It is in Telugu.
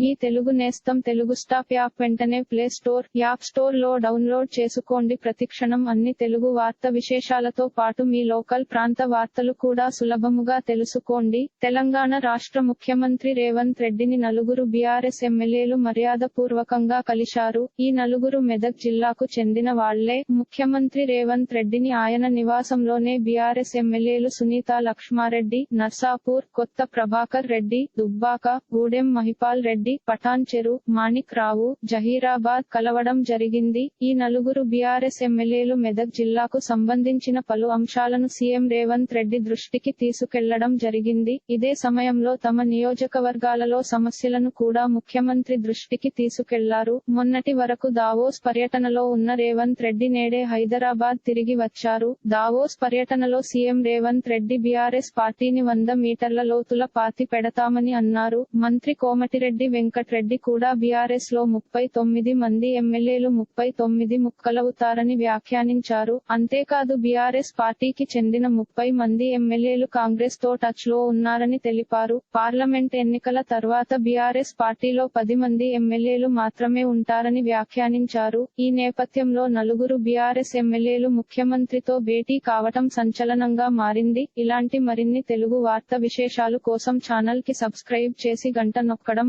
మీ తెలుగు నేస్తం తెలుగు స్టాప్ యాప్ వెంటనే ప్లే స్టోర్ యాప్ స్టోర్లో డౌన్లోడ్ చేసుకోండి. ప్రతిక్షణం అన్ని తెలుగు వార్త విశేషాలతో పాటు మీ లోకల్ ప్రాంత వార్తలు కూడా సులభముగా తెలుసుకోండి. తెలంగాణ రాష్ట్ర ముఖ్యమంత్రి రేవంత్ రెడ్డిని నలుగురు బీఆర్ఎస్ ఎమ్మెల్యేలు మర్యాద పూర్వకంగా కలిశారు. ఈ నలుగురు మెదక్ జిల్లాకు చెందిన వాళ్ళే ముఖ్యమంత్రి రేవంత్ రెడ్డిని ఆయన నివాసంలోనే బీఆర్ఎస్ ఎమ్మెల్యేలు సునీత లక్ష్మారెడ్డి నర్సాపూర్ కొత్త ప్రభాకర్ రెడ్డి దుబ్బాక గూడెం మహిపాల్ రెడ్డి రెడ్డి చెరు మాణిక్ రావు జహీరాబాద్ కలవడం జరిగింది. ఈ నలుగురు బీఆర్ఎస్ ఎమ్మెల్యేలు మెదక్ జిల్లాకు సంబంధించిన పలు అంశాలను సీఎం రేవంత్ రెడ్డి దృష్టికి తీసుకెళ్ళడం జరిగింది. ఇదే సమయంలో తమ నియోజకవర్గాలలో సమస్యలను కూడా ముఖ్యమంత్రి దృష్టికి తీసుకెళ్ళారు. మొన్నటి వరకు దావోస్ పర్యటనలో ఉన్న రేవంత్ రెడ్డి నేడే హైదరాబాద్ తిరిగి వచ్చారు. దావోస్ పర్యటనలో సీఎం రేవంత్ రెడ్డి బీఆర్ఎస్ పార్టీని వంద మీటర్ల లోతుల పాతి పెడతామని అన్నారు. మంత్రి కోమటిరెడ్డి వెంకట్రెడ్డి కూడా బీఆర్ఎస్లో ముప్పై తొమ్మిది మంది ఎమ్మెల్యేలు ముప్పై తొమ్మిది ముక్కలవుతారని వ్యాఖ్యానించారు. అంతేకాదు బీఆర్ఎస్ పార్టీకి చెందిన ముప్పై మంది ఎమ్మెల్యేలు కాంగ్రెస్తో టచ్లో ఉన్నారని తెలిపారు. పార్లమెంట్ ఎన్నికల తర్వాత బీఆర్ఎస్ పార్టీలో పది మంది ఎమ్మెల్యేలు మాత్రమే ఉంటారని వ్యాఖ్యానించారు. ఈ నేపథ్యంలో నలుగురు బీఆర్ఎస్ ఎమ్మెల్యేలు ముఖ్యమంత్రితో భేటీ కావటం సంచలనంగా మారింది. ఇలాంటి మరిన్ని తెలుగు వార్త విశేషాలు కోసం ఛానల్కి సబ్స్క్రైబ్ చేసి గంట నొక్కడం